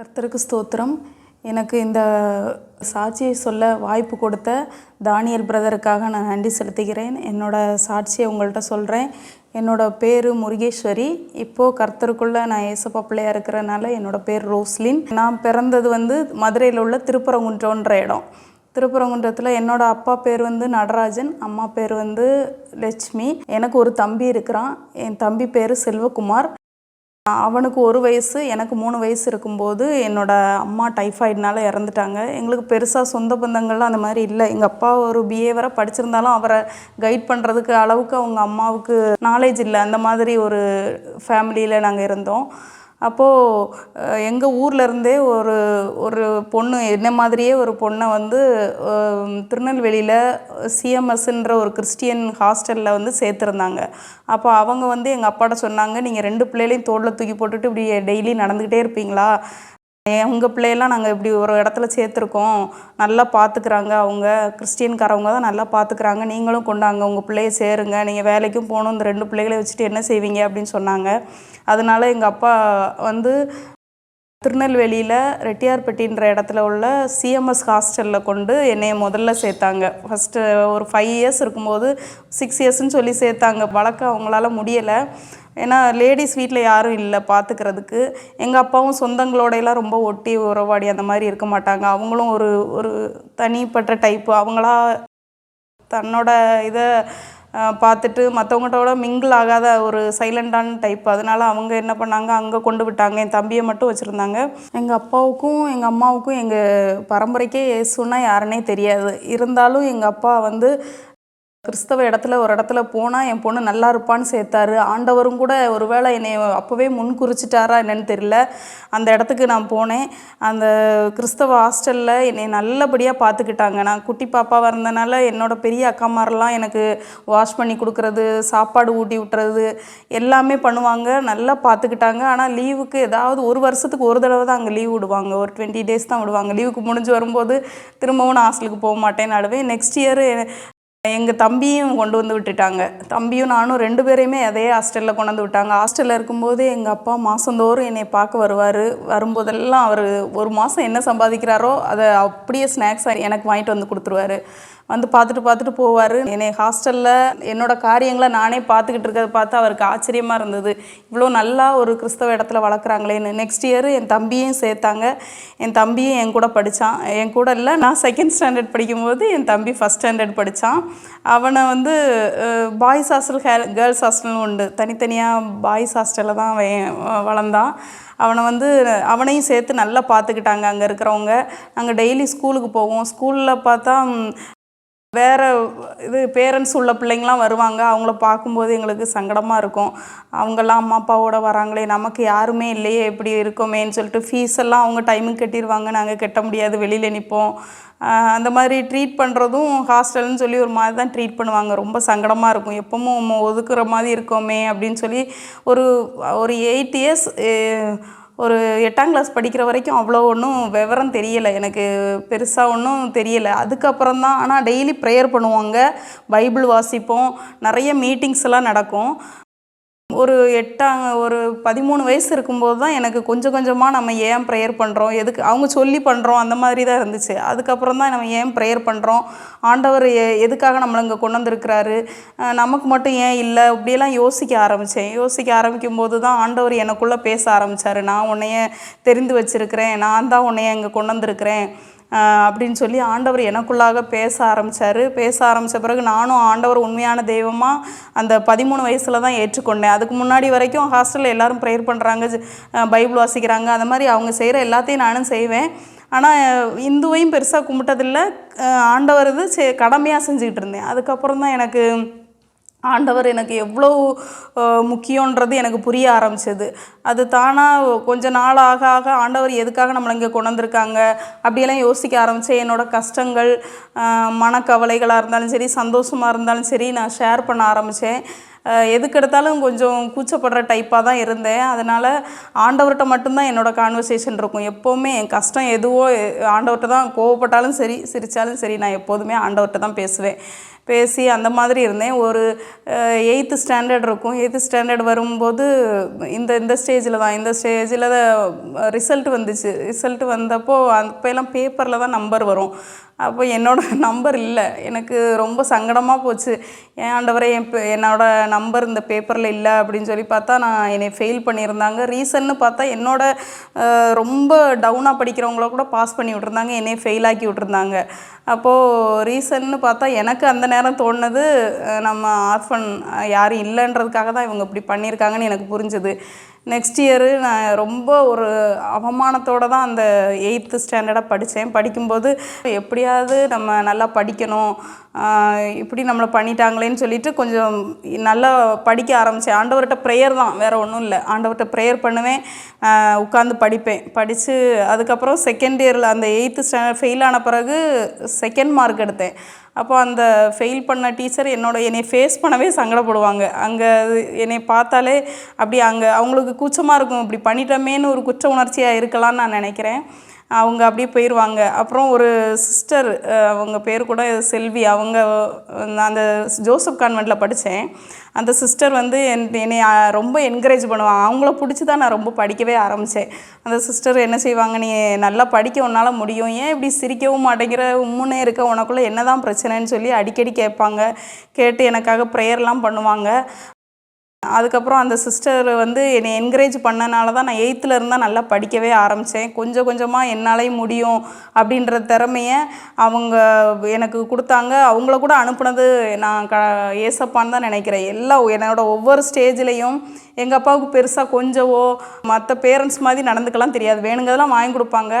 கர்த்தருக்கு ஸ்தோத்திரம். எனக்கு இந்த சாட்சியை சொல்ல வாய்ப்பு கொடுத்த தானியல் பிரதருக்காக நான் நன்றி செலுத்துகிறேன். என்னோட சாட்சியை உங்கள்கிட்ட சொல்கிறேன் என்னோட பேர் முருகேஸ்வரி. இப்போது கர்த்தருக்குள்ளே நான் ஏசப்பா பிள்ளையா இருக்கிறனால என்னோட பேர் ரோஸ்லின். நான் பிறந்தது வந்து மதுரையில் உள்ள திருப்பரங்குன்றன்ற இடம். திருப்பரங்குன்றத்தில் என்னோட அப்பா பேர் வந்து நடராஜன். அம்மா பேர் வந்து லட்சுமி. எனக்கு ஒரு தம்பி இருக்கிறான். என் தம்பி பேர் செல்வகுமார். அவனுக்கு ஒரு வயசு எனக்கு மூணு வயசு இருக்கும்போது என்னோட அம்மா டைஃபாய்டுனால இறந்துட்டாங்க. எங்களுக்கு பெருசாக சொந்த பந்தங்கள்லாம் அந்த மாதிரி இல்லை. எங்கள் அப்பா ஒரு பிஹேவராக படிச்சிருந்தாலும் அவரை கைட் பண்ணுறதுக்கு அளவுக்கு அவங்க அம்மாவுக்கு நாலேஜ் இல்லை. அந்த மாதிரி ஒரு ஃபேமிலியில் நாங்கள் இருந்தோம். அப்போது எங்கள் ஊர்லேருந்தே ஒரு ஒரு பொண்ணு என்ன மாதிரியே ஒரு பொண்ணை வந்து திருநெல்வேலியில் சிஎம்எஸ்ன்ற ஒரு கிறிஸ்டியன் ஹாஸ்டலில் வந்து சேர்த்துருந்தாங்க. அப்போ அவங்க வந்து எங்கள் அப்பாட்ட சொன்னாங்க நீங்கள் ரெண்டு பிள்ளைகளையும் தோளில் தூக்கி போட்டுட்டு இப்படி டெய்லி நடந்துக்கிட்டே இருப்பீங்களா? உங்கள் பிள்ளையெல்லாம் நாங்கள் இப்படி ஒரு இடத்துல சேர்த்துருக்கோம். நல்லா பார்த்துக்குறாங்க அவங்க. கிறிஸ்டியன்காரவங்க தான் நல்லா பார்த்துக்குறாங்க நீங்களும் கொண்டாங்க. உங்கள் பிள்ளைய சேருங்க. நீங்கள் வேலைக்கும் போகணும். இந்த ரெண்டு பிள்ளைகளை வச்சுட்டு என்ன செய்வீங்க அப்படின்னு சொன்னாங்க. அதனால எங்கள் அப்பா வந்து திருநெல்வேலியில் ரெட்டியார்பட்டின்ற இடத்துல உள்ள சிஎம்எஸ் ஹாஸ்டலில் கொண்டு என்னையை முதல்ல சேர்த்தாங்க. ஃபஸ்ட்டு ஒரு ஃபைவ் இயர்ஸ் இருக்கும்போது சிக்ஸ் இயர்ஸ்ன்னு சொல்லி சேர்த்தாங்க. வழக்கம் அவங்களால முடியலை. ஏன்னா லேடிஸ் வீட்டில் யாரும் இல்லை பார்த்துக்கிறதுக்கு எங்கள் அப்பாவும் சொந்தங்களோடையெல்லாம் ரொம்ப ஒட்டி உறவாடி அந்த மாதிரி இருக்க மாட்டாங்க. அவங்களும் ஒரு ஒரு தனிப்பட்ட டைப்பு அவங்களா தன்னோட இதை பார்த்துட்டு மற்றவங்கள்டோட மிங்கிள் ஆகாத ஒரு சைலண்டான டைப் அதனால அவங்க என்ன பண்ணாங்க? அங்கே கொண்டு விட்டாங்க. என் தம்பியை மட்டும் வச்சுருந்தாங்க. எங்கள் அப்பாவுக்கும் எங்கள் அம்மாவுக்கும் எங்கள் பரம்பரைக்கே இயேசுன்னா யாருன்னே தெரியாது. இருந்தாலும் எங்கள் அப்பா வந்து கிறிஸ்தவ இடத்துல ஒரு இடத்துல போனால் என் பொண்ணு நல்லா இருப்பான்னு சேர்த்தாரு. ஆண்டவரும் கூட ஒருவேளை என்னை அப்போவே முன் குறிச்சிட்டாரா என்னன்னு தெரியல. அந்த இடத்துக்கு நான் போனேன். அந்த கிறிஸ்தவ ஹாஸ்டலில் என்னை நல்லபடியாக பார்த்துக்கிட்டாங்க நான் குட்டி பாப்பாவாக இருந்தனால என்னோட பெரிய அக்காமாரெல்லாம் எனக்கு வாஷ் பண்ணி கொடுக்குறது சாப்பாடு ஊட்டி விட்டுறது எல்லாமே பண்ணுவாங்க. நல்லா பார்த்துக்கிட்டாங்க ஆனால் லீவுக்கு ஏதாவது ஒரு வருஷத்துக்கு ஒரு தடவை தான் அங்கே லீவ் விடுவாங்க. ஒரு டுவெண்ட்டி டேஸ் தான் விடுவாங்க. லீவுக்கு முடிஞ்சு வரும்போது திரும்பவும் நான் ஹாஸ்டலுக்கு போக மாட்டேன் நடுவே நெக்ஸ்ட் இயர் எங்கள் தம்பியும் கொண்டு வந்து விட்டுட்டாங்க. தம்பியும் நானும் ரெண்டு பேரையுமே அதே ஹாஸ்டலில் கொண்டு வந்து விட்டாங்க. ஹாஸ்டலில் இருக்கும்போது எங்கள் அப்பா மாதந்தோறும் என்னை பார்க்க வருவார். வரும்போதெல்லாம் அவர் ஒரு மாதம் என்ன சம்பாதிக்கிறாரோ அதை அப்படியே ஸ்நாக்ஸாக எனக்கு வாங்கிட்டு வந்து கொடுத்துருவாரு. வந்து பார்த்துட்டு பார்த்துட்டு போவார். என்னை ஹாஸ்டலில் என்னோட காரியங்களை நானே பார்த்துக்கிட்டு இருக்கிறத பார்த்து அவருக்கு ஆச்சரியமாக இருந்தது. இவ்வளோ நல்லா ஒரு கிறிஸ்தவ இடத்துல வளர்க்குறாங்களேன்னு. நெக்ஸ்ட் இயர் என் தம்பியும் சேர்த்தாங்க. என் தம்பியும் என் கூட படித்தான் என் கூட இல்லை நான் செகண்ட் ஸ்டாண்டர்ட் படிக்கும்போது என் தம்பி ஃபஸ்ட் ஸ்டாண்டர்ட் படித்தான் அவனை வந்து பாய்ஸ் ஹாஸ்டல் ஹே கேர்ள்ஸ் ஹாஸ்டல்னு உண்டு. தனித்தனியாக பாய்ஸ் ஹாஸ்டலில் தான் அவன் வளர்ந்தான். அவனை வந்து அவனையும் சேர்த்து நல்லா பார்த்துக்கிட்டாங்க அங்கே இருக்கிறவங்க. நாங்கள் டெய்லி ஸ்கூலுக்கு போவோம். ஸ்கூலில் பார்த்தா வேறு இது பேரண்ட்ஸ் உள்ள பிள்ளைங்களாம் வருவாங்க. அவங்கள பார்க்கும்போது எங்களுக்கு சங்கடமாக இருக்கும். அவங்கெல்லாம் அம்மா அப்பாவோட வராங்களே நமக்கு யாருமே இல்லையே எப்படி இருக்கோமேன்னு சொல்லிட்டு ஃபீஸ் எல்லாம் அவங்க டைமுக்கு கட்டிடுவாங்க. நாங்கள் கட்ட முடியாது வெளியில் நிற்போம் அந்த மாதிரி ட்ரீட் பண்ணுறதும் ஹாஸ்டல்னு சொல்லி ஒரு மாதிரி தான் ட்ரீட் பண்ணுவாங்க. ரொம்ப சங்கடமாக இருக்கும். எப்பவும் நம்ம ஒதுக்குற மாதிரி இருக்கோமே அப்படின்னு சொல்லி ஒரு ஒரு எயிட் இயர்ஸ் ஒரு எட்டாம் கிளாஸ் படிக்கிற வரைக்கும் அவ்வளோ ஒன்றும் விவரம் தெரியலை. எனக்கு பெருசாக ஒன்றும் தெரியலை. அதுக்கப்புறம் தான் ஆனால் டெய்லி ப்ரேயர் பண்ணுவாங்க. பைபிள் வாசிப்போம். நிறைய மீட்டிங்ஸ் எல்லாம் நடக்கும். ஒரு எட்டாங்க ஒரு பதிமூணு வயசு இருக்கும்போது தான் எனக்கு கொஞ்சம் கொஞ்சமாக நம்ம ஏன் ப்ரேயர் பண்ணுறோம் எதுக்கு? அவங்க சொல்லி பண்ணுறோம் அந்த மாதிரி தான் இருந்துச்சு. அதுக்கப்புறம் தான் நம்ம ஏன் ப்ரேயர் பண்ணுறோம் ஆண்டவர் எ எதுக்காக நம்மளை இங்கே கொண்டு வந்திருக்கிறாரு? நமக்கு மட்டும் ஏன் இல்லை? இப்படியெல்லாம் யோசிக்க ஆரம்பித்தேன் யோசிக்க ஆரம்பிக்கும் போது தான் ஆண்டவர் எனக்குள்ளே பேச ஆரம்பித்தார் நான் உன்னைய தெரிந்து வச்சிருக்கிறேன். நான் தான் உன்னைய இங்கே கொண்டு வந்திருக்கிறேன். அப்படின்னு சொல்லி ஆண்டவர் எனக்குள்ளாக பேச ஆரம்பித்தார் பேச ஆரம்பித்த பிறகு நானும் ஆண்டவர் உண்மையான தெய்வமாக அந்த பதிமூணு வயசில் தான் ஏற்றுக்கொண்டேன். அதுக்கு முன்னாடி வரைக்கும் ஹாஸ்டலில் எல்லாரும் ப்ரேயர் பண்ணுறாங்க பைபிள் வாசிக்கிறாங்க. அந்த மாதிரி அவங்க செய்கிற எல்லாத்தையும் நானும் செய்வேன். ஆனால் இந்துவையும் பெருசாக கும்பிட்டதில்ல. ஆண்டவர் இது செ கடமையாக செஞ்சுக்கிட்டு இருந்தேன். அதுக்கப்புறம் தான் எனக்கு ஆண்டவர் எனக்கு எவ்வளோ முக்கியன்றது எனக்கு புரிய ஆரம்பிச்சது. அது தானாக கொஞ்ச நாள் ஆக ஆக ஆண்டவர் எதுக்காக நம்மளை இங்கே கொண்டு வந்திருக்காங்க அப்படியெல்லாம் யோசிக்க ஆரம்பித்தேன் என்னோட கஷ்டங்கள் மனக்கவலைகளாக இருந்தாலும் சரி சந்தோஷமாக இருந்தாலும் சரி நான் ஷேர் பண்ண ஆரம்பித்தேன் எதுக்கு எடுத்தாலும் கொஞ்சம் கூச்சப்படுற டைப்பாக தான் இருந்தேன். அதனால் ஆண்டவர்கிட்ட மட்டும்தான் என்னோடய கான்வர்சேஷன் இருக்கும். எப்போவுமே என் கஷ்டம் எதுவோ ஆண்டவர்கிட்ட தான் கோவப்பட்டாலும் சரி சிரித்தாலும் சரி நான் எப்போதுமே ஆண்டவர்கிட்ட தான் பேசுவேன். பேசி அந்த மாதிரி இருந்தேன். ஒரு எயித்து ஸ்டாண்டர்ட் இருக்கும். எயித்து ஸ்டாண்டர்ட் வரும்போது இந்த இந்த ஸ்டேஜில் தான் இந்த ஸ்டேஜில் ரிசல்ட் வந்துச்சு. ரிசல்ட் வந்தப்போ அப்போல்லாம் பேப்பரில் தான் நம்பர் வரும். அப்போ என்னோட நம்பர் இல்லை. எனக்கு ரொம்ப சங்கடமாக போச்சு. ஏன் ஆண்டவரை என் பே- நம்பர் இந்த பேப்பரில் இல்லை அப்படின்னு சொல்லி பார்த்தா நான் என்னை ஃபெயில் பண்ணியிருந்தாங்க. ரீசன்னு பார்த்தா என்னோட ரொம்ப டவுனாக படிக்கிறவங்கள கூட பாஸ் பண்ணி விட்ருந்தாங்க என்னை ஃபெயில் ஆக்கி விட்ருந்தாங்க அப்போது ரீசன்னு பார்த்தா எனக்கு அந்த நேரம் தோணுனது நம்ம ஆர்ஃபன் யாரும் இல்லைன்றதுக்காக தான் இவங்க இப்படி பண்ணியிருக்காங்கன்னு எனக்கு புரிஞ்சுது. நெக்ஸ்ட் இயரு நான் ரொம்ப ஒரு அவமானத்தோடு தான் அந்த எயித்து ஸ்டாண்டர்டாக படித்தேன். படிக்கும்போது எப்படியாவது நம்ம நல்லா படிக்கணும் இப்படி நம்மளை பண்ணிட்டாங்களேன்னு சொல்லிட்டு கொஞ்சம் நல்லா படிக்க ஆரம்பித்தேன். ஆண்டவர்கிட்ட ப்ரேயர் தான் வேறு ஒன்றும் இல்லை. ஆண்டவர்கிட்ட ப்ரேயர் பண்ணுவேன் உட்காந்து படிப்பேன். படித்து அதுக்கப்புறம் செகண்ட் இயரில் அந்த எயித்து ஸ்டாண்டர்ட் ஃபெயில் ஆன பிறகு செகண்ட் மார்க் எடுத்தேன். அப்போ அந்த ஃபெயில் பண்ண டீச்சர் என்னோட என்னை ஃபேஸ் பண்ணவே சங்கடப்படுவாங்க. அங்கே என்னை பார்த்தாலே அப்படி அங்கே அவங்களுக்கு கூச்சமாக இருக்கும். இப்படி பண்ணிட்டோமேன்னு ஒரு குற்ற உணர்ச்சியாக இருக்கலாம்னு நான் நினைக்கிறேன். அவங்க அப்படியே போயிடுவாங்க அப்புறம் ஒரு சிஸ்டர் அவங்க பேர் கூட செல்வி. அவங்க நான் அந்த ஜோசப் கான்வெண்ட்டில் படித்தேன் அந்த சிஸ்டர் வந்து என் என்னை ரொம்ப என்கரேஜ் பண்ணுவாங்க அவங்கள பிடிச்சி தான் நான் ரொம்ப படிக்கவே ஆரம்பித்தேன் அந்த சிஸ்டர் என்ன செய்வாங்க நீ நல்லா படிக்க உன்னால் முடியும். ஏன் இப்படி சிரிக்கவும் மாட்டேங்கிற? உம்முன்னே இருக்க உனக்குள்ளே என்ன தான் பிரச்சனைன்னு சொல்லி அடிக்கடி கேட்பாங்க. கேட்டு எனக்காக ப்ரேயர்லாம் பண்ணுவாங்க. அதுக்கப்புறம் அந்த சிஸ்டர் வந்து என்னை என்கரேஜ் பண்ணனால தான் நான் எயித்தில் இருந்தால் நல்லா படிக்கவே ஆரம்பித்தேன் கொஞ்சம் கொஞ்சமாக என்னாலேயும் முடியும் அப்படின்ற திறமைய அவங்க எனக்கு கொடுத்தாங்க. அவங்கள கூட அனுப்புனது நான் க ஏசப்பான்னு தான் நினைக்கிறேன். எல்லா என்னோட ஒவ்வொரு ஸ்டேஜ்லேயும் எங்கள் அப்பாவுக்கு பெருசாக கொஞ்சவோ மற்ற பேரண்ட்ஸ் மாதிரி நடந்துக்கலாம் தெரியாது. வேணுங்கிறதெல்லாம் வாங்கி கொடுப்பாங்க.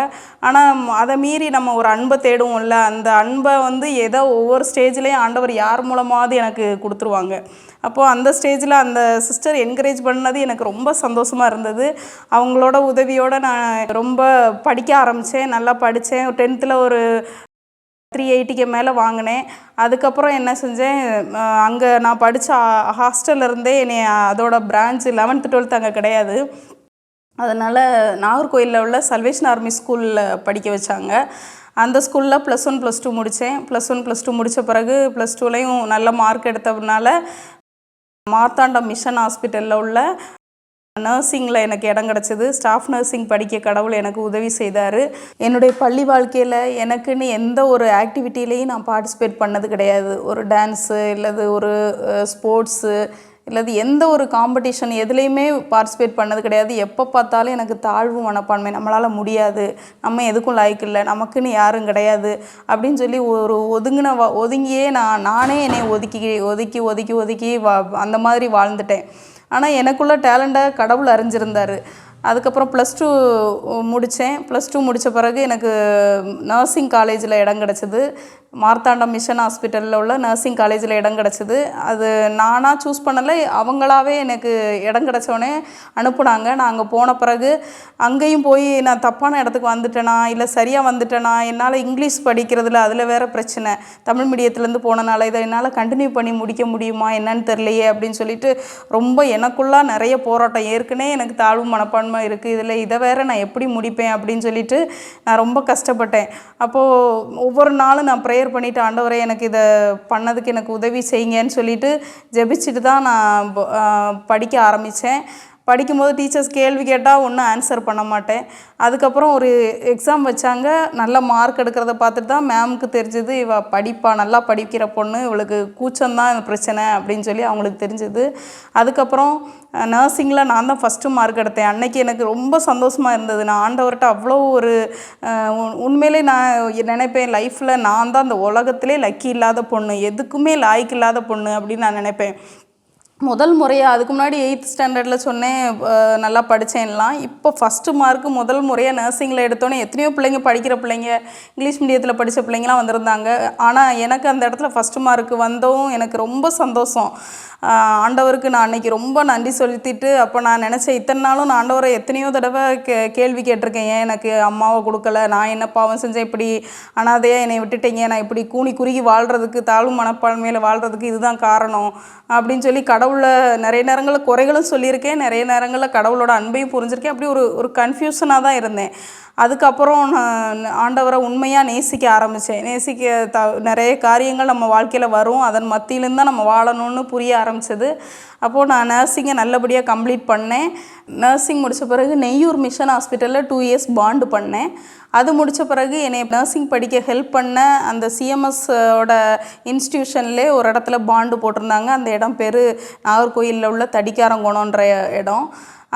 ஆனால் அதை மீறி நம்ம ஒரு அன்பை தேடுவோம்ல அந்த அன்பை வந்து ஏதோ ஒவ்வொரு ஸ்டேஜ்லேயும் ஆண்டவர் யார் மூலமாவது எனக்கு கொடுத்துருவாங்க. அப்போது அந்த ஸ்டேஜில் அந்த சிஸ்டர் என்கரேஜ் பண்ணது எனக்கு ரொம்ப சந்தோஷமாக இருந்தது. அவங்களோட உதவியோடு நான் ரொம்ப படிக்க ஆரம்பித்தேன் நல்லா படித்தேன் டென்த்தில் ஒரு த்ரீ எயிட்டிக்கு மேலே வாங்கினேன். அதுக்கப்புறம் என்ன செஞ்சேன் அங்கே நான் படித்த ஹாஸ்டல்ல இருந்தே என்னை அதோட பிரான்ச் லெவன்த்து டுவெல்த் அங்கே கிடையாது. அதனால் நாகர்கோயிலில் உள்ள சல்வேஷன் ஆர்மி ஸ்கூலில் படிக்க வச்சாங்க. அந்த ஸ்கூலில் ப்ளஸ் ஒன் ப்ளஸ் டூ முடித்தேன் ப்ளஸ் ஒன் ப்ளஸ் டூ முடித்த பிறகு ப்ளஸ் டூலையும் நல்ல மார்க் எடுத்ததுனால மார்த்தாண்டம் மிஷன் ஹாஸ்பிட்டலில் உள்ள நர்சிங்கில் எனக்கு இடம் கிடச்சிது. ஸ்டாஃப் நர்சிங் படிக்க கடவுள் எனக்கு உதவி செய்தார். என்னுடைய பள்ளி வாழ்க்கையில் எனக்குன்னு எந்த ஒரு ஆக்டிவிட்டிலையும் நான் பார்ட்டிசிபேட் பண்ணது கிடையாது. ஒரு டான்ஸு இல்லது ஒரு ஸ்போர்ட்ஸு இல்லது எந்த ஒரு காம்படிஷன் எதுலேயுமே பார்ட்டிசிபேட் பண்ணது கிடையாது. எப்போ பார்த்தாலும் எனக்கு தாழ்வு மனப்பான்மை நம்மளால் முடியாது நம்ம எதுக்கும் லாய்க்கு இல்லை நமக்குன்னு யாரும் கிடையாது அப்படின்னு சொல்லி ஒரு ஒதுங்கின வா ஒதுங்கியே நான் நானே என்னை ஒதுக்கி ஒதுக்கி ஒதுக்கி ஒதுக்கி வா அந்த மாதிரி வாழ்ந்துட்டேன். ஆனால் எனக்குள்ள டேலண்ட்டை கடவுள் அறிஞ்சிருந்தார். அதுக்கப்புறம் ப்ளஸ் டூ முடித்தேன் ப்ளஸ் டூ முடித்த பிறகு எனக்கு நர்சிங் காலேஜில் இடம் கிடச்சிது. மார்த்தாண்டம் மிஷன் ஹாஸ்பிட்டலில் உள்ள நர்சிங் காலேஜில் இடம் கிடச்சிது. அது நானாக சூஸ் பண்ணலை. அவங்களாவே எனக்கு இடம் கிடச்சோடனே அனுப்புனாங்க. நான் அங்கே போன பிறகு அங்கேயும் போய் நான் தப்பான இடத்துக்கு வந்துட்டேனா? இல்லை சரியாக வந்துட்டேனா? என்னால் இங்கிலீஷ் படிக்கிறதுல அதில் வேறு பிரச்சனை. தமிழ் மீடியத்துலேருந்து போனனால இதை என்னால் கண்டினியூ பண்ணி முடிக்க முடியுமா? என்னன்னு தெரியலையே அப்படின்னு சொல்லிட்டு ரொம்ப எனக்குள்ளே நிறைய போராட்டம் ஏற்கனவே எனக்கு தாழ்வு மனப்பான்மை இருக்குது இதில் இதை வேறு நான் எப்படி முடிப்பேன் அப்படின்னு சொல்லிட்டு நான் ரொம்ப கஷ்டப்பட்டேன். அப்போது ஒவ்வொரு நாளும் நான் ப்ரேயர் பண்ணிவிட்டு ஆண்டவரை எனக்கு இதை பண்ணதுக்கு எனக்கு உதவி செய்யுங்கன்னு சொல்லிட்டு ஜெபிச்சுட்டு தான் நான் படிக்க ஆரம்பித்தேன் படிக்கும்போது டீச்சர்ஸ் கேள்வி கேட்டால் ஒன்றும் ஆன்சர் பண்ண மாட்டேன். அதுக்கப்புறம் ஒரு எக்ஸாம் வச்சாங்க. நல்ல மார்க் எடுக்கிறத பார்த்துட்டு தான் மேம்க்கு தெரிஞ்சது. இவ படிப்பா நல்லா படிக்கிற பொண்ணு. இவளுக்கு கூச்சம்தான் பிரச்சனை அப்படின்னு சொல்லி அவங்களுக்கு தெரிஞ்சது. அதுக்கப்புறம் நர்சிங்கில் நான் தான் ஃபஸ்ட்டு மார்க் எடுத்தேன். அன்னைக்கு எனக்கு ரொம்ப சந்தோஷமாக இருந்தது. நான் ஆண்டவர்கிட்ட அவ்வளோ ஒரு உண்மையிலே நான் நினைப்பேன். லைஃப்பில் நான் தான் அந்த உலகத்திலே லக்கி இல்லாத பொண்ணு. எதுக்குமே லாய்க்கு இல்லாத பொண்ணு அப்படின்னு நான் நினைப்பேன். முதல் முறையாக அதுக்கு முன்னாடி எயித் ஸ்டாண்டர்டில் சொன்னேன் நல்லா படித்தேன்லாம் இப்போ ஃபஸ்ட்டு மார்க்கு முதல் முறையாக நர்சிங்கில் எடுத்தோன்னே எத்தனையோ பிள்ளைங்க படிக்கிற பிள்ளைங்க இங்கிலீஷ் மீடியத்தில் படித்த பிள்ளைங்களாம் வந்திருந்தாங்க. ஆனால் எனக்கு அந்த இடத்துல ஃபஸ்ட்டு மார்க்கு வந்தவும் எனக்கு ரொம்ப சந்தோஷம். ஆண்டவருக்கு நான் அன்னைக்கு ரொம்ப நன்றி செலுத்திட்டு அப்போ நான் நினச்சேன் இத்தனை நாளும் நான் ஆண்டவரை எத்தனையோ தடவை கே கேள்வி கேட்டிருக்கேன். ஏன் எனக்கு அம்மாவை கொடுக்கல? நான் என்ன பாவம் செஞ்சேன் இப்படி? அனாதையாக என்னை விட்டுட்டீங்க. நான் இப்படி கூனி குறுகி வாழ்கிறதுக்கு தாழ்வு மனப்பான்மையில் வாழ்கிறதுக்கு இதுதான் காரணம் அப்படின்னு சொல்லி கடவுள் நிறைய நேரங்களில் குறைகளும் சொல்லியிருக்கேன் நிறைய நேரங்களில் கடவுளோட அன்பையும் புரிஞ்சிருக்கேன். அப்படி ஒரு ஒரு கன்ஃபியூஷனாக தான் இருந்தேன். அதுக்கப்புறம் நான் ஆண்டவரை உண்மையாக நேசிக்க ஆரம்பித்தேன் நேசிக்க த நிறைய காரியங்கள் நம்ம வாழ்க்கையில் வரும். அதன் மத்தியிலேருந்து தான் நம்ம வாழணும்னு புரிய ஆரம்பிச்சது. அப்போது நான் நர்சிங்கை நல்லபடியாக கம்ப்ளீட் பண்ணேன். நர்சிங் முடித்த பிறகு நெய்யூர் மிஷன் ஹாஸ்பிட்டலில் டூ இயர்ஸ் பாண்டு பண்ணேன். அது முடித்த பிறகு என்னை நர்சிங் படிக்க ஹெல்ப் பண்ண அந்த சிஎம்எஸோட இன்ஸ்டியூஷன்லே ஒரு இடத்துல பாண்டு போட்டிருந்தாங்க. அந்த இடம் பேர் நாகர்கோயிலில் உள்ள தடிக்காரங்குணன்ற இடம்.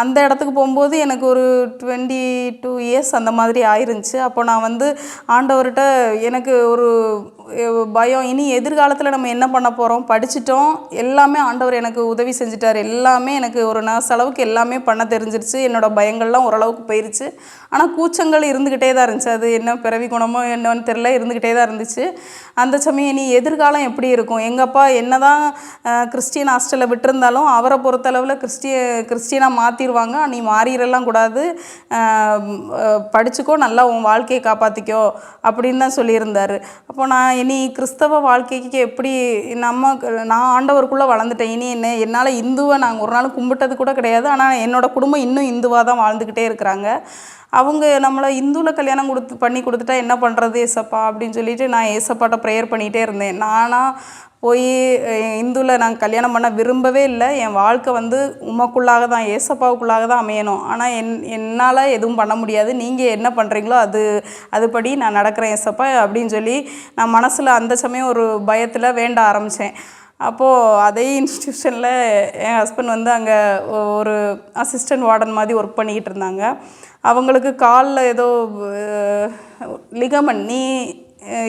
அந்த இடத்துக்கு போகும்போது எனக்கு ஒரு டுவெண்ட்டி டூ இயர்ஸ் அந்த மாதிரி ஆயிருந்துச்சு. அப்போ நான் வந்து ஆண்டவர்கிட்ட எனக்கு ஒரு பயம். இனி எதிர்காலத்தில் நம்ம என்ன பண்ண போகிறோம் படிச்சிட்டோம். எல்லாமே ஆண்டவர் எனக்கு உதவி செஞ்சுட்டார். எல்லாமே எனக்கு ஒரு நர்ஸ் அளவுக்கு எல்லாமே பண்ண தெரிஞ்சிருச்சு. என்னோடய பயங்கள்லாம் ஓரளவுக்கு போயிருச்சு. ஆனால் கூச்சங்கள் இருந்துக்கிட்டே தான் இருந்துச்சு. அது என்ன பிறவி குணமோ என்னன்னு தெரில இருந்துக்கிட்டே தான் இருந்துச்சு. அந்த சமயம் இனி எதிர்காலம் எப்படி இருக்கும்? எங்கள் அப்பா என்ன தான் கிறிஸ்டியன் ஹாஸ்டலில் விட்டுருந்தாலும் அவரை பொறுத்தளவில் கிறிஸ்டிய கிறிஸ்டியனாக மாற்றிடுவாங்க நீ மாறிடலாம் கூடாது. படிச்சுக்கோ. நல்லா உன் வாழ்க்கையை காப்பாற்றிக்கோ அப்படின்னு தான் சொல்லியிருந்தார். அப்போ நான் இனி கிறிஸ்தவ வாழ்க்கைக்கு எப்படி நம்ம நான் ஆண்டவருக்குள்ளே வளர்ந்துட்டேன். இனி என்ன என்னால் இந்துவை நாங்கள் ஒரு நாள் கும்பிட்டது கூட கிடையாது. ஆனால் என்னோட குடும்பம் இன்னும் இந்துவாக தான் வாழ்ந்துக்கிட்டே இருக்கிறாங்க. அவங்க நம்மளை இந்துவில் கல்யாணம் கொடுத்து பண்ணி கொடுத்துட்டா என்ன பண்ணுறது ஏசப்பா? அப்படின்னு சொல்லிட்டு நான் ஏசப்பாட்ட ப்ரேயர் பண்ணிகிட்டே இருந்தேன். நானாக போய் இந்துவில் நான் கல்யாணம் பண்ண விரும்பவே இல்லை. என் வாழ்க்கை வந்து உமக்குள்ளாக தான் ஏசப்பாவுக்குள்ளாக தான் அமையணும். ஆனால் என் என்னால் எதுவும் பண்ண முடியாது. நீங்கள் என்ன பண்ணுறீங்களோ அது அதுபடி நான் நடக்கிறேன் ஏசப்பா அப்படின்னு சொல்லி நான் மனசில் அந்த சமயம் ஒரு பயத்தில் வேண்ட ஆரம்பித்தேன் அப்போது அதே இன்ஸ்டியூஷனில் என் ஹஸ்பண்ட் வந்து அங்கே ஒரு அசிஸ்டன்ட் வார்டன் மாதிரி ஒர்க் பண்ணிக்கிட்டு இருந்தாங்க. அவங்களுக்கு காலில் ஏதோ லிகமன் நீ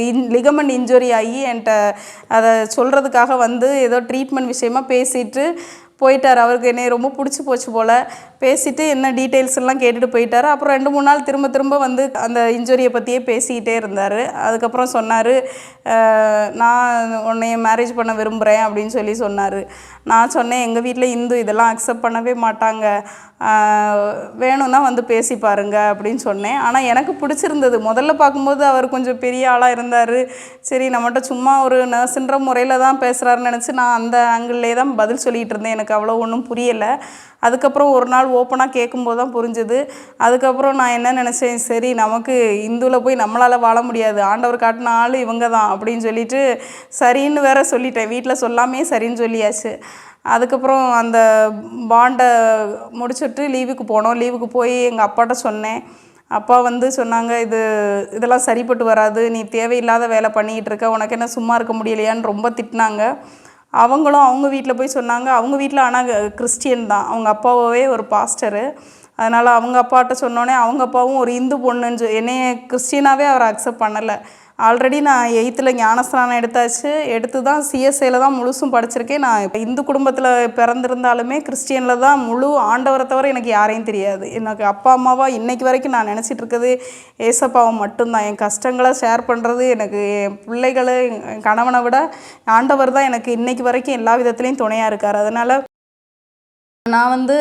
இன் லிகமன் இன்ஜுரி ஆகி என்கிட்ட அதை சொல்கிறதுக்காக வந்து ஏதோ ட்ரீட்மெண்ட் விஷயமா பேசிட்டு போயிட்டார். அவருக்கு என்னை ரொம்ப பிடிச்சி போச்சு போல். பேசிட்டு என்ன டீட்டெயில்ஸ் எல்லாம் கேட்டுட்டு போயிட்டார். அப்புறம் ரெண்டு மூணு நாள் திரும்ப திரும்ப வந்து அந்த இன்ஜுரியை பற்றியே பேசிக்கிட்டே இருந்தார். அதுக்கப்புறம் சொன்னார் நான் உன்னைய மேரேஜ் பண்ண விரும்புகிறேன் அப்படின்னு சொல்லி சொன்னார். நான் சொன்னேன் எங்கள் வீட்டில் இந்து இதெல்லாம் அக்செப்ட் பண்ணவே மாட்டாங்க. வேணும்னா வந்து பேசி பாருங்க அப்படின்னு சொன்னேன். ஆனால் எனக்கு பிடிச்சிருந்தது. முதல்ல பார்க்கும்போது அவர் கொஞ்சம் பெரிய ஆளாக இருந்தார். சரி நம்மகிட்ட சும்மா ஒரு நர்ஸுன்ற முறையில் தான் பேசுகிறாருன்னு நினச்சி நான் அந்த ஆங்கிள்லேயே தான் பதில் சொல்லிகிட்டு இருந்தேன். எனக்கு அவ்வளோ ஒன்றும் புரியலை. அதுக்கப்புறம் ஒரு நாள் ஓப்பனாக கேட்கும்போது தான் புரிஞ்சுது. அதுக்கப்புறம் நான் என்ன நினச்சேன் சரி நமக்கு இந்துவில் போய் நம்மளால் வாழ முடியாது. ஆண்டவர் காட்டின ஆள் இவங்க தான் அப்படின்னு சொல்லிட்டு சரின்னு வேற சொல்லிட்டேன். வீட்டில் சொல்லாமே சரின்னு சொல்லியாச்சு. அதுக்கப்புறம் அந்த பாண்டை முடிச்சுட்டு லீவுக்கு போனோம். லீவுக்கு போய் எங்கள் அப்பாட்ட சொன்னேன். அப்பா வந்து சொன்னாங்க இது இதெல்லாம் சரிப்பட்டு வராது. நீ தேவையில்லாத வேலை பண்ணிக்கிட்டு இருக்க. உனக்கு என்ன சும்மா இருக்க முடியலையான்னு ரொம்ப திட்டினாங்க. அவங்களும் அவங்க வீட்டில் போய் சொன்னாங்க. அவங்க வீட்டில் ஆனால் கிறிஸ்டியன் தான். அவங்க அப்பாவே ஒரு பாஸ்டரு. அதனால் அவங்க அப்பாட்ட சொன்னோடனே அவங்க அப்பாவும் ஒரு இந்து பொண்ணுன்னு சொ- என்னைய கிறிஸ்டியனாகவே அவர் அக்செப்ட் பண்ணலை. ஆல்ரெடி நான் எயித்தில் ஞானஸ்நானம் எடுத்தாச்சு. எடுத்து தான் சிஎஸ்ஐயில் தான் முழுசும் படிச்சிருக்கேன். நான் இப்போ இந்து குடும்பத்தில் பிறந்திருந்தாலுமே கிறிஸ்டியனில் தான் முழு ஆண்டவரை தவிர எனக்கு யாரையும் தெரியாது. எனக்கு அப்பா அம்மாவாக இன்றைக்கு வரைக்கும் நான் நினச்சிட்ருக்கிறது ஏசப்பாவை மட்டும்தான். என் கஷ்டங்களை ஷேர் பண்ணுறது எனக்கு என் பிள்ளைகளை என் கணவனை விட ஆண்டவர் தான் எனக்கு இன்றைக்கு வரைக்கும் எல்லா விதத்துலேயும் துணையாக இருக்கார். அதனால் நான் வந்து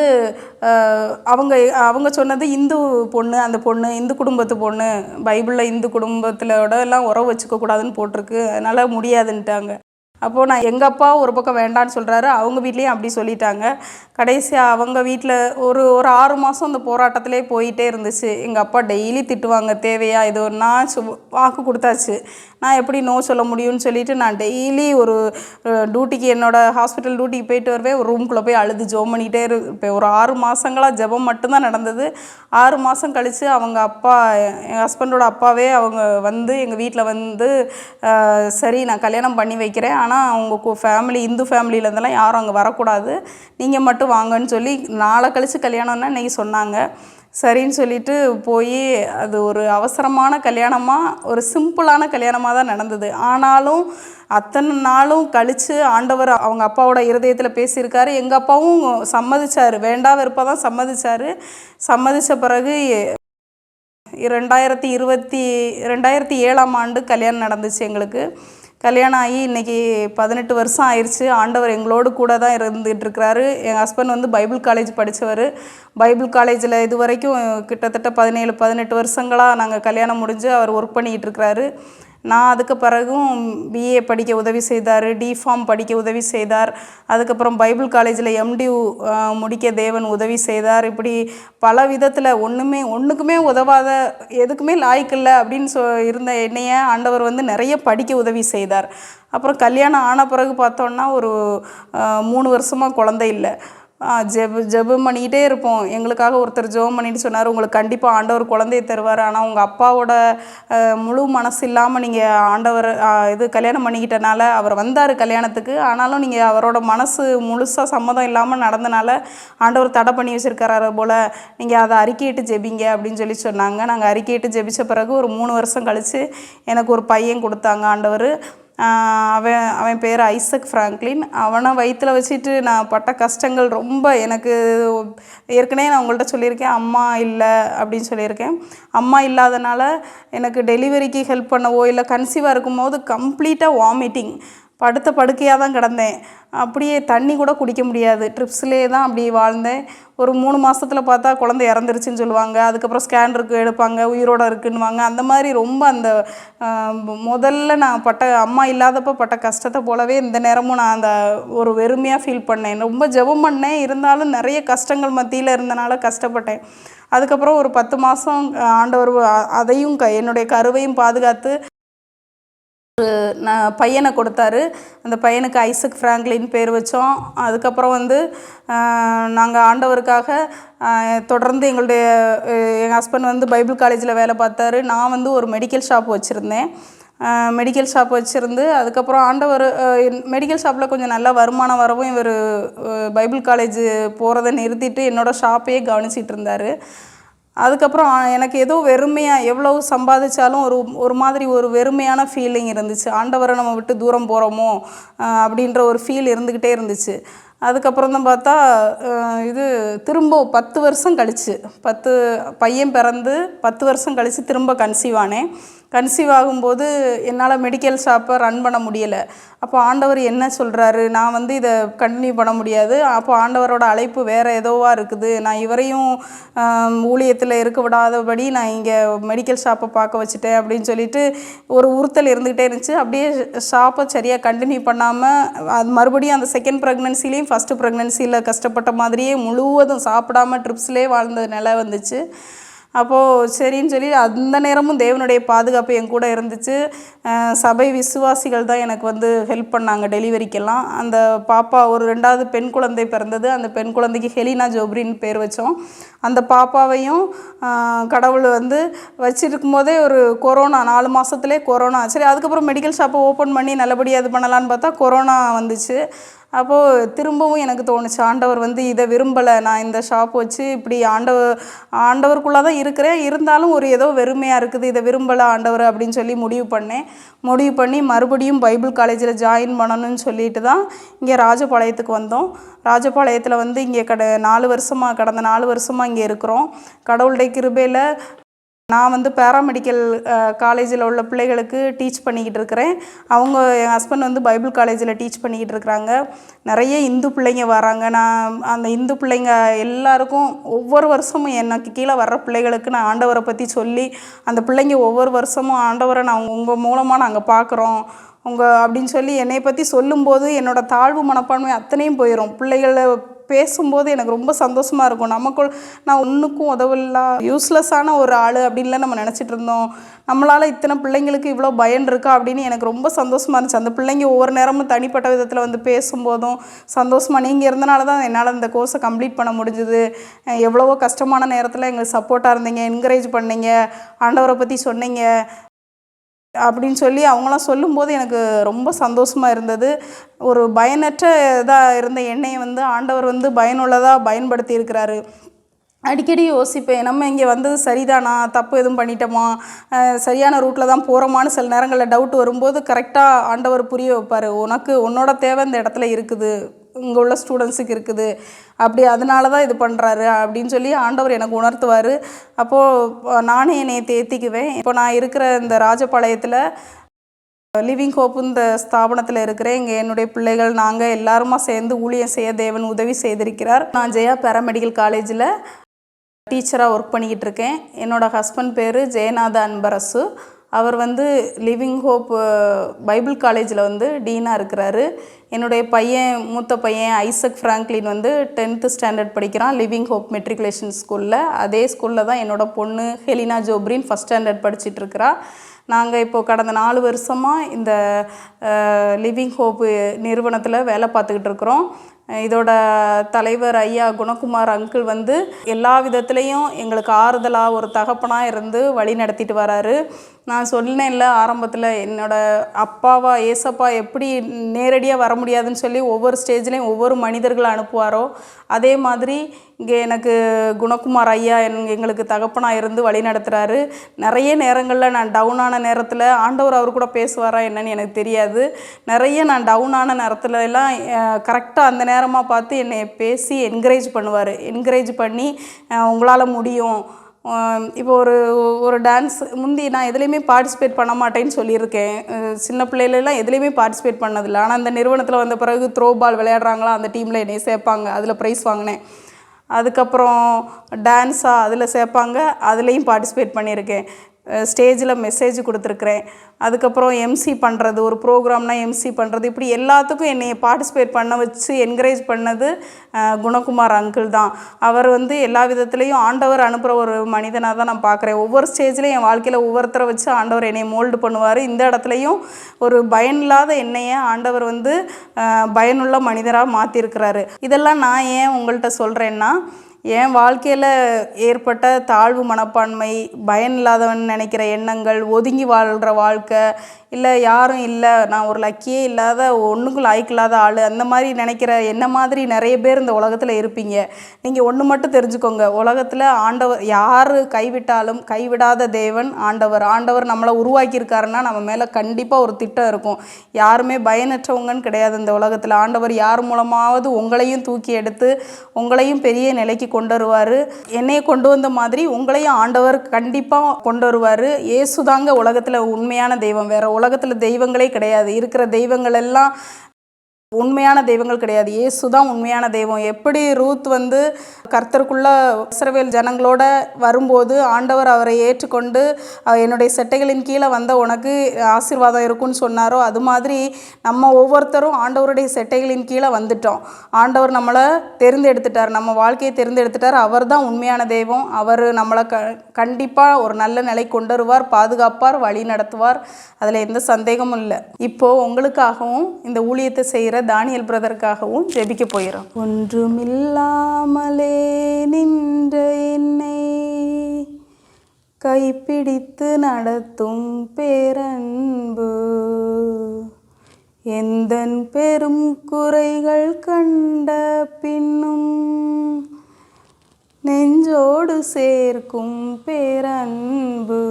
அவங்க அவங்க சொன்னது இந்து பொண்ணு அந்த பொண்ணு இந்து குடும்பத்து பொண்ணு பைபிளில் இந்து குடும்பத்திலோட எல்லாம் உறவு வச்சுக்கக்கூடாதுன்னு போட்டிருக்கு. அதனால் முடியாதுன்ட்டாங்க. அப்போது நான் எங்கள் அப்பா ஒரு பக்கம் வேண்டான்னு சொல்கிறாரு அவங்க வீட்லேயும் அப்படி சொல்லிட்டாங்க. கடைசியாக அவங்க வீட்டில் ஒரு ஒரு ஆறு மாதம் அந்த போராட்டத்திலே போயிட்டே இருந்துச்சு. எங்கள் அப்பா டெய்லி திட்டுவாங்க தேவையா? இது ஒரு நான் சு- வாக்கு கொடுத்தாச்சு. நான் எப்படி நோ சொல்ல முடியும்னு சொல்லிட்டு நான் டெய்லி ஒரு டியூட்டிக்கு என்னோட ஹாஸ்பிட்டல் டியூட்டிக்கு போயிட்டு வருவேன். ஒரு ரூம்குள்ளே போய் அழுது ஜோம் பண்ணிகிட்டே இருப்பேன் ஒரு ஆறு மாதங்களாக ஜெபம் மட்டும்தான் நடந்தது. ஆறு மாதம் கழித்து அவங்க அப்பா என் ஹஸ்பண்டோட அப்பாவே அவங்க வந்து எங்கள் வீட்டில் வந்து சரி நான் கல்யாணம் பண்ணி வைக்கிறேன். ஆனால் அவங்க ஃபேமிலி இந்து ஃபேமிலியிலேருந்தெல்லாம் யாரும் அங்கே வரக்கூடாது. நீங்கள் மட்டும் வாங்கன்னு சொல்லி நாளை கழித்து கல்யாணம்னா இன்றைக்கி சொன்னாங்க. சரின்னு சொல்லிட்டு போய் அது ஒரு அவசரமான கல்யாணமாக ஒரு சிம்பிளான கல்யாணமாக தான் நடந்தது. ஆனாலும் அத்தனை நாளும் கழித்து ஆண்டவர் அவங்க அப்பாவோட இருதயத்தில் பேசியிருக்காரு. எங்கள் அப்பாவும் சம்மதிச்சார். வேண்டா வெறுப்பாக தான் சம்மதிச்சார். சம்மதித்த பிறகு ரெண்டாயிரத்தி இருபத்தி ரெண்டாயிரத்தி ஏழாம் ஆண்டு கல்யாணம் நடந்துச்சு எங்களுக்கு. கல்யாணம் ஆகி இன்றைக்கி பதினெட்டு வருஷம் ஆயிடுச்சு ஆண்டவர் எங்களோடு கூட தான் இருந்துகிட்டு இருக்கிறாரு என் ஹஸ்பண்ட் வந்து பைபிள் காலேஜ் படித்தவர் பைபிள் காலேஜில் இது வரைக்கும் கிட்டத்தட்ட பதினேழு பதினெட்டு வருஷங்களாக நாங்கள் கல்யாணம் முடிஞ்சு அவர் ஒர்க் பண்ணிக்கிட்டு இருக்கிறாரு நான் அதுக்கு பிறகும் பிஏ படிக்க உதவி செய்தார் டிஃபார்ம் படிக்க உதவி செய்தார். அதுக்கப்புறம் பைபிள் காலேஜில் எம்டி முடிக்க தேவன் உதவி செய்தார். இப்படி பல விதத்தில் ஒன்றுமே ஒன்றுக்குமே உதவாத எதுக்குமே லாய்க்கில்லை அப்படின்னு சொ இருந்த என்னைய ஆண்டவர் வந்து நிறைய படிக்க உதவி செய்தார். அப்புறம் கல்யாணம் ஆன பிறகு பார்த்தோன்னா ஒரு மூணு வருஷமாக குழந்தை இல்லை. ஜெப ஜெபம் பண்ணிக்கிட்டே இருப்போம். எங்களுக்காக ஒருத்தர் ஜெபம் பண்ணிட்டு சொன்னார். உங்களுக்கு கண்டிப்பாக ஆண்டவர் குழந்தைய தருவார். ஆனால் உங்கள் அப்பாவோட முழு மனசு இல்லாமல் நீங்கள் ஆண்டவர் இது கல்யாணம் பண்ணிக்கிட்டனால அவர் வந்தார் கல்யாணத்துக்கு. ஆனாலும் நீங்கள் அவரோட மனசு முழுசாக சம்மதம் இல்லாமல் நடந்தனால ஆண்டவர் தடை பண்ணி வச்சுருக்கிறாரு போல் நீங்கள் அதை அறிக்கையிட்டு ஜெபிங்க அப்படின்னு சொல்லி சொன்னாங்க. நாங்கள் அறிக்கையிட்டு ஜெபிச்ச பிறகு ஒரு மூணு வருஷம் கழித்து எனக்கு ஒரு பையன் கொடுத்தாங்க ஆண்டவர். அவன் அவன் பேர் ஐசக் ஃப்ராங்க்லின். அவனை வயிற்றில் வச்சுட்டு நான் பட்ட கஷ்டங்கள் ரொம்ப எனக்கு ஏற்கனவே நான் உங்கள்கிட்ட சொல்லியிருக்கேன் அம்மா இல்லை அப்படின்னு சொல்லியிருக்கேன். அம்மா இல்லாதனால எனக்கு டெலிவரிக்கு ஹெல்ப் பண்ணவோ இல்லை கன்சீவாக இருக்கும்போது கம்ப்ளீட்டாக வாமிட்டிங் படுத்த படுக்கையாக தான் கிடந்தேன். அப்படியே தண்ணி கூட குடிக்க முடியாது. ட்ரிப்ஸ்லேயே தான் அப்படி வாழ்ந்தேன். ஒரு மூணு மாதத்தில் பார்த்தா குழந்தை இறந்துருச்சுன்னு சொல்லுவாங்க. அதுக்கப்புறம் ஸ்கேன் இருக்கு எடுப்பாங்க உயிரோட இருக்குன்னுவாங்க. அந்த மாதிரி ரொம்ப அந்த முதல்ல நான் பட்ட அம்மா இல்லாதப்போ பட்ட கஷ்டத்தை போலவே இந்த நேரமும் நான் அந்த ஒரு வெறுமையாக ஃபீல் பண்ணேன். ரொம்ப ஜெபம் பண்ணேன். இருந்தாலும் நிறைய கஷ்டங்கள் மத்தியில் இருந்தனால கஷ்டப்பட்டேன். அதுக்கப்புறம் ஒரு பத்து மாதம் ஆண்டவர் அதையும் க என்னுடைய கருவையும் பாதுகாத்து நான் பையனை கொடுத்தாரு. அந்த பையனுக்கு ஐசக் ஃப்ராங்க்லின் பேர் வச்சோம். அதுக்கப்புறம் வந்து நாங்கள் ஆண்டவருக்காக தொடர்ந்து எங்களுடைய எங்கள் ஹஸ்பண்ட் வந்து பைபிள் காலேஜில் வேலை பார்த்தாரு. நான் வந்து ஒரு மெடிக்கல் ஷாப் வச்சுருந்தேன். மெடிக்கல் ஷாப் வச்சுருந்து அதுக்கப்புறம் ஆண்டவர் மெடிக்கல் ஷாப்பில் கொஞ்சம் நல்லா வருமானம் வரவும் இவர் பைபிள் காலேஜ் போகிறத நிறுத்திட்டு என்னோடய ஷாப்பையே கவனிச்சிட்டு இருந்தார். அதுக்கப்புறம் எனக்கு ஏதோ வெறுமையாக எவ்வளவு சம்பாதிச்சாலும் ஒரு ஒரு மாதிரி ஒரு வெறுமையான ஃபீலிங் இருந்துச்சு. ஆண்டவரை நம்ம விட்டு தூரம் போகிறோமோ அப்படின்ற ஒரு ஃபீல் இருந்துக்கிட்டே இருந்துச்சு. அதுக்கப்புறம் தான் பார்த்தா இது திரும்ப பத்து வருஷம் கழிச்சு பத்து பையன் பிறந்து பத்து வருஷம் கழித்து திரும்ப கன்சீவ் ஆனேன். கன்சீவ் ஆகும்போது என்னால் மெடிக்கல் ஷாப்பை ரன் பண்ண முடியலை. அப்போ ஆண்டவர் என்ன சொல்கிறாரு நான் வந்து இதை கண்டினியூ பண்ண முடியாது. அப்போ ஆண்டவரோட அழைப்பு வேறு ஏதோவாக இருக்குது? நான் இவரையும் ஊழியத்தில் இருக்க விடாதபடி நான் இங்கே மெடிக்கல் ஷாப்பை பார்க்க வச்சுட்டேன் அப்படின்னு சொல்லிட்டு ஒரு உறுத்தல் இருந்துக்கிட்டே இருந்துச்சு. அப்படியே ஷாப்பை சரியாக கண்டினியூ பண்ணாமல் அது மறுபடியும் அந்த செகண்ட் ப்ரெக்னன்சிலையும் ஃபஸ்ட்டு ப்ரெக்னென்சியில் கஷ்டப்பட்ட மாதிரியே முழுவதும் சாப்பிடாம ட்ரிப்ஸ்லேயே வாழ்ந்த நிலை வந்துச்சு. அப்போது சரின்னு சொல்லி அந்த நேரமும் தேவனுடைய பாதுகாப்பு என் கூட இருந்துச்சு. சபை விசுவாசிகள் தான் எனக்கு வந்து ஹெல்ப் பண்ணாங்க டெலிவரிக்கெல்லாம் அந்த பாப்பா ஒரு ரெண்டாவது பெண் குழந்தை பிறந்தது. அந்த பெண் குழந்தைக்கு ஹெலினா ஜோப்ரின்னு பேர் வச்சோம். அந்த பாப்பாவையும் கடவுள் வந்து வச்சிருக்கும் போதே ஒரு கொரோனா நாலு மாதத்துலேயே கொரோனா. சரி அதுக்கப்புறம் மெடிக்கல் ஷாப்பை ஓப்பன் பண்ணி நல்லபடியாக இது பண்ணலான்னு பார்த்தா கொரோனா வந்துச்சு. அப்போது திரும்பவும் எனக்கு தோணுச்சு ஆண்டவர் வந்து இதை விரும்பலை நான் இந்த ஷாப் வச்சு இப்படி ஆண்டவர் ஆண்டவருக்குள்ளே தான் இருக்கிறேன் இருந்தாலும் ஒரு ஏதோ வெறுமையாக இருக்குது இதை விரும்பலை ஆண்டவர் அப்படின்னு சொல்லி முடிவு பண்ணேன். முடிவு பண்ணி மறுபடியும் பைபிள் காலேஜில் ஜாயின் பண்ணணும்னு சொல்லிட்டு தான் இங்கே ராஜபாளையத்துக்கு வந்தோம். ராஜபாளையத்தில் வந்து இங்கே கட நாலு வருஷமாக கடந்த நாலு வருஷமாக இங்கே இருக்கிறோம். கடவுளுடைய கிருபையில் நான் வந்து பேராமெடிக்கல் காலேஜில் உள்ள பிள்ளைகளுக்கு டீச் பண்ணிக்கிட்டு இருக்கிறேன். அவங்க என் ஹஸ்பண்ட் வந்து பைபிள் காலேஜில் டீச் பண்ணிக்கிட்டு இருக்கிறாங்க. நிறைய இந்து பிள்ளைங்க வராங்க. நான் அந்த இந்து பிள்ளைங்க எல்லாருக்கும் ஒவ்வொரு வருஷமும் எனக்கு கீழே வர்ற பிள்ளைகளுக்கு நான் ஆண்டவரை பற்றி சொல்லி அந்த பிள்ளைங்க ஒவ்வொரு வருஷமும் ஆண்டவரை நான் உங்கள் மூலமாக நாங்கள் பார்க்குறோம் உங்கள் அப்படின்னு சொல்லி என்னை பற்றி சொல்லும்போது என்னோட தாழ்வு மனப்பான்மை அத்தனையும் போயிடும் பிள்ளைகளை பேசும்போது எனக்கு ரொம்ப சந்தோஷமாக இருக்கும். நமக்குள் நான் ஒன்றுக்கும் உதவில்லா யூஸ்லெஸ்ஸான ஒரு ஆள் அப்படின்லாம் நம்ம நினச்சிட்டு இருந்தோம். நம்மளால் இத்தனை பிள்ளைங்களுக்கு இவ்வளோ பயன் இருக்கா அப்படின்னு எனக்கு ரொம்ப சந்தோஷமாக இருந்துச்சு. அந்த பிள்ளைங்க ஒவ்வொரு நேரமும் தனிப்பட்ட விதத்தில் வந்து பேசும்போதும் சந்தோஷமாக நீங்கள் இருந்தனால தான் என்னால் இந்த கோர்ஸை கம்ப்ளீட் பண்ண முடிஞ்சுது. எவ்வளவோ கஷ்டமான நேரத்தில் எங்களுக்கு சப்போர்ட்டாக இருந்தீங்க என்கரேஜ் பண்ணீங்க ஆண்டவரை பற்றி சொன்னீங்க. அப்படின்னு சொல்லி அவங்களாம் சொல்லும்போது எனக்கு ரொம்ப சந்தோஷமாக இருந்தது. ஒரு பயனற்ற இதாக இருந்த எண்ணெயை வந்து ஆண்டவர் வந்து பயனுள்ளதாக பயன்படுத்தி இருக்கிறாரு. அடிக்கடி யோசிப்பேன் நம்ம இங்கே வந்தது சரிதானா? தப்பு எதுவும் பண்ணிட்டோமா? சரியான ரூட்டில் தான் போகிறோமான்னு சில நேரங்களில் டவுட் வரும்போது கரெக்டாக ஆண்டவர் புரிய வைப்பார். உனக்கு உன்னோட தேவை இந்த இடத்துல இருக்குது. இங்கே உள்ள ஸ்டூடெண்ட்ஸுக்கு இருக்குது. அப்படி அதனால தான் இது பண்ணுறாரு அப்படின்னு சொல்லி ஆண்டவர் எனக்கு உணர்த்துவார். அப்போது நானே என்னை தேத்திக்குவேன். இப்போ நான் இருக்கிற இந்த ராஜபாளையத்தில் லிவிங் ஹோப் இந்த ஸ்தாபனத்தில் இருக்கிறேன். இங்கே என்னுடைய பிள்ளைகள் நாங்கள் எல்லாருமா சேர்ந்து ஊழியம் செய்ய தேவன் உதவி செய்திருக்கிறார். நான் ஜெயா பேராமெடிக்கல் காலேஜில் டீச்சராக ஒர்க் பண்ணிக்கிட்டு இருக்கேன். என்னோடய ஹஸ்பண்ட் பேர் ஜெயநாத அன்பரசு. அவர் வந்து லிவிங் ஹோப் பைபிள் காலேஜில் வந்து டீனாக இருக்கிறாரு. என்னுடைய பையன் மூத்த பையன் ஐசக் ஃப்ராங்க்லின் வந்து டென்த்து ஸ்டாண்டர்ட் படிக்கிறான் லிவிங் ஹோப் மெட்ரிகுலேஷன் ஸ்கூலில் அதே ஸ்கூலில் தான் என்னோட பொண்ணு ஹெலினா ஜோப்ரின் ஃபஸ்ட் ஸ்டாண்டர்ட் படிச்சிட்ருக்கிறா நாங்கள் இப்போது கடந்த நாலு வருஷமாக இந்த லிவிங் ஹோப் நிறுவனத்தில் வேலை பார்த்துக்கிட்டு இருக்கிறோம். இதோட தலைவர் ஐயா குணகுமார் அங்கிள் வந்து எல்லா விதத்துலேயும் எங்களுக்கு ஆறுதலாக ஒரு தகப்பனாக இருந்து வழி நடத்திட்டு வராரு. நான் சொன்னேன்ல ஆரம்பத்தில் என்னோடய அப்பாவா ஏசப்பா எப்படி நேரடியாக வர முடியாதுன்னு சொல்லி ஒவ்வொரு ஸ்டேஜ்லேயும் ஒவ்வொரு மனிதர்களை அனுப்புவாரோ அதே மாதிரி இங்கே எனக்கு குணகுமார் ஐயா என் எங்களுக்கு தகப்பனாக இருந்து வழி நடத்துகிறாரு நிறைய நேரங்களில் நான் டவுனான நேரத்தில் ஆண்டவர் அவர் கூட பேசுவாரா என்னன்னு எனக்கு தெரியாது. நிறைய நான் டவுனான நேரத்துல எல்லாம் கரெக்டாக அந்த நேரமாக பார்த்து என்னை பேசி என்கரேஜ் பண்ணுவார். என்கரேஜ் பண்ணி உங்களால் முடியும். இப்போ ஒரு ஒரு டான்ஸ் முந்தி நான் எதுலேயுமே பார்ட்டிசிபேட் பண்ண மாட்டேன்னு சொல்லியிருக்கேன். சின்ன பிள்ளைலலாம் எதுலேயுமே பார்ட்டிசிபேட் பண்ணதில்லை. ஆனால் அந்த நிறுவனத்தில் வந்த பிறகு த்ரோ பால் விளையாடுறாங்களா அந்த டீமில் என்னை சேர்ப்பாங்க அதில் ப்ரைஸ் வாங்கினேன். அதுக்கப்புறம் டான்ஸாக அதில் சேர்ப்பாங்க அதுலேயும் பார்ட்டிசிபேட் பண்ணியிருக்கேன். ஸ்டேஜில் மெசேஜ் கொடுத்துருக்குறேன். அதுக்கப்புறம் எம்சி பண்ணுறது ஒரு ப்ரோக்ராம்னா எம்சி பண்ணுறது இப்படி எல்லாத்துக்கும் என்னை பார்ட்டிசிபேட் பண்ண வச்சு என்கரேஜ் பண்ணது குணகுமார் அங்கிள் தான். அவர் வந்து எல்லா விதத்துலேயும் ஆண்டவர் அனுப்புகிற ஒரு மனிதனாக தான் நான் பார்க்குறேன் ஒவ்வொரு ஸ்டேஜ்லேயும் என் வாழ்க்கையில் ஒவ்வொருத்தரை வச்சு ஆண்டவர் என்னை மோல்டு பண்ணுவார். இந்த இடத்துலையும் ஒரு பயனில்லாத என்னைய ஆண்டவர் வந்து பயனுள்ள மனிதராக மாற்றிருக்கிறாரு இதெல்லாம் நான் ஏன் உங்கள்கிட்ட சொல்கிறேன்னா என் வாழ்க்கையில் ஏற்பட்ட தாழ்வு மனப்பான்மை பயன் இல்லாதவன் நினைக்கிற எண்ணங்கள் ஒதுங்கி வாழ்கிற வாழ்க்கை இல்லை யாரும் இல்லை நான் ஒரு லக்கியே இல்லாத ஒன்றுக்கும் லாய்க்கு இல்லாத ஆள் அந்த மாதிரி நினைக்கிற என்ன மாதிரி நிறைய பேர் இந்த உலகத்தில் இருப்பீங்க. நீங்கள் ஒன்று மட்டும் தெரிஞ்சுக்கோங்க. உலகத்தில் ஆண்டவர் யார் கைவிட்டாலும் கைவிடாத தேவன் ஆண்டவர். ஆண்டவர் நம்மளை உருவாக்கியிருக்காருன்னா நம்ம மேலே கண்டிப்பாக ஒரு திட்டம் இருக்கும். யாருமே பயனற்றவங்கன்னு கிடையாது இந்த உலகத்தில். ஆண்டவர் யார் மூலமாவது உங்களையும் தூக்கி எடுத்து உங்களையும் பெரிய நிலைக்கு கொண்டு வருவார் என்னையை கொண்டு வந்த மாதிரி உங்களையும் ஆண்டவர் கண்டிப்பாக கொண்டு வருவார் ஏசுதாங்க உலகத்தில் உண்மையான தெய்வம். வேறு உலகத்தில் தெய்வங்களே கிடையாது. இருக்கிற தெய்வங்கள் எல்லாம் உண்மையான தெய்வங்கள் கிடையாது. இயேசு தான் உண்மையான தெய்வம். எப்படி ரூத் வந்து கர்த்தருக்குள்ள இஸ்ரவேல் ஜனங்களோட வரும்போது ஆண்டவர் அவரை ஏற்றுக்கொண்டு என்னுடைய செட்டைகளின் கீழே வந்த உனக்கு ஆசீர்வாதம் இருக்கும்னு சொன்னாரோ அது மாதிரி நம்ம ஒவ்வொருத்தரும் ஆண்டவருடைய செட்டைகளின் கீழே வந்துட்டோம். ஆண்டவர் நம்மளை தெரிந்தெடுத்துட்டார். நம்ம வாழ்க்கையை தெரிந்தெடுத்துட்டார். அவர் தான் உண்மையான தெய்வம். அவர் நம்மளை க கண்டிப்பாக ஒரு நல்ல நிலை கொண்டு வருவார் பாதுகாப்பார் வழி நடத்துவார். அதில் எந்த சந்தேகமும் இல்லை. இப்போது உங்களுக்காகவும் இந்த ஊழியத்தை செய்கிற தானியல் பிரதருக்காகவும் ஜெபிக்க போயிடும் ஒன்றுமில்லாமலே நின்ற என்னை கைப்பிடித்து நடத்தும் பேரன்பு எந்தன் பெரும் குறைகள் கண்ட பின்னும் நெஞ்சோடு சேர்க்கும் பேரன்பு.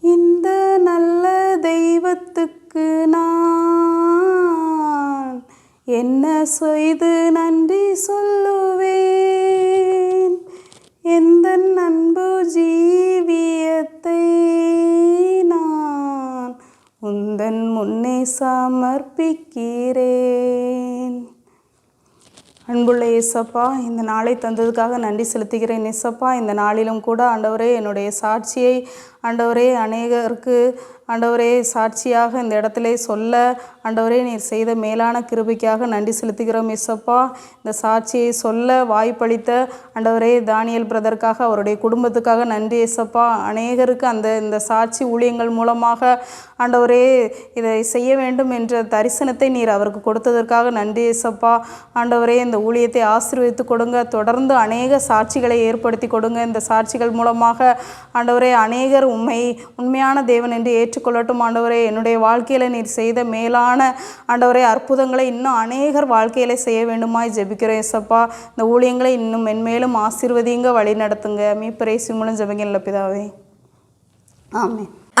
இந்த நல்ல தெய்வத்துக்கு நான் என்ன செய்து நன்றி சொல்லுவேன்? எந்த அன்பு ஜீவியத்தை நான் உந்தன் முன்னே சமர்ப்பிக்கிறேன்? அன்புள்ள இயேசப்பா இந்த நாளை தந்ததுக்காக நன்றி செலுத்துகிறேன் இயேசப்பா. இந்த நாளிலும் கூட ஆண்டவரே என்னுடைய சாட்சியை ஆண்டவரே அநேகருக்கு ஆண்டவரே சாட்சியாக இந்த இடத்துல சொல்ல ஆண்டவரே நீர் செய்த மேலான கிருபைக்காக நன்றி செலுத்துகிறோம் இயேசப்பா இந்த சாட்சியை சொல்ல வாய்ப்பளித்த ஆண்டவரே தானியல் பிரதருக்காக அவருடைய குடும்பத்துக்காக நன்றி இயேசப்பா அநேகருக்கு அந்த இந்த சாட்சி ஊழியங்கள் மூலமாக ஆண்டவரே இதை செய்ய வேண்டும் என்ற தரிசனத்தை நீர் அவருக்கு கொடுத்ததற்காக நன்றி இயேசப்பா ஆண்டவரே இந்த ஊழியத்தை ஆசீர்வதித்து கொடுங்க. தொடர்ந்து அநேக சாட்சிகளை ஏற்படுத்தி கொடுங்க. இந்த சாட்சிகள் மூலமாக ஆண்டவரே அநேகர் உண்மை உண்மையான தேவன் என்று ஏற்றுக்கொள்ளட்டும் ஆண்டவரே. என்னுடைய வாழ்க்கையில் நீர் செய்த மேலான ஆண்டவரே அற்புதங்களை இன்னும் அநேகர் வாழ்க்கையில செய்ய வேண்டுமாய் ஜெபிக்கிறேன் இயேசப்பா இந்த ஊழியங்களை இன்னும் மென்மேலும் ஆசீர்வதிங்க வழி நடத்துங்க. மீப்பரே சிமுலன் ஜெபங்கின் பிதாவே.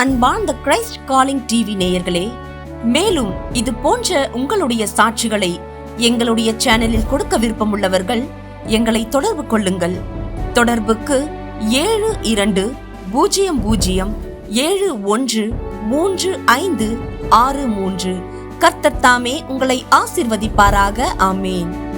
Unbound the Christ calling TV நேயர்களே மேலும் இது போன்ற உங்களுடைய சாட்சிகளை எங்களுடைய சேனலில் கொடுக்க விருப்பமுள்ளவர்கள் எங்களை தொடர்பு கொள்ளுங்கள். தொடர்புக்கு ஏழு இரண்டு பூஜ்ஜியம் பூஜ்ஜியம் ஏழு ஒன்று மூன்று ஐந்து ஆறு மூன்று. கர்த்தத்தாமே உங்களை ஆசிர்வதிப்பாராக. ஆமேன்.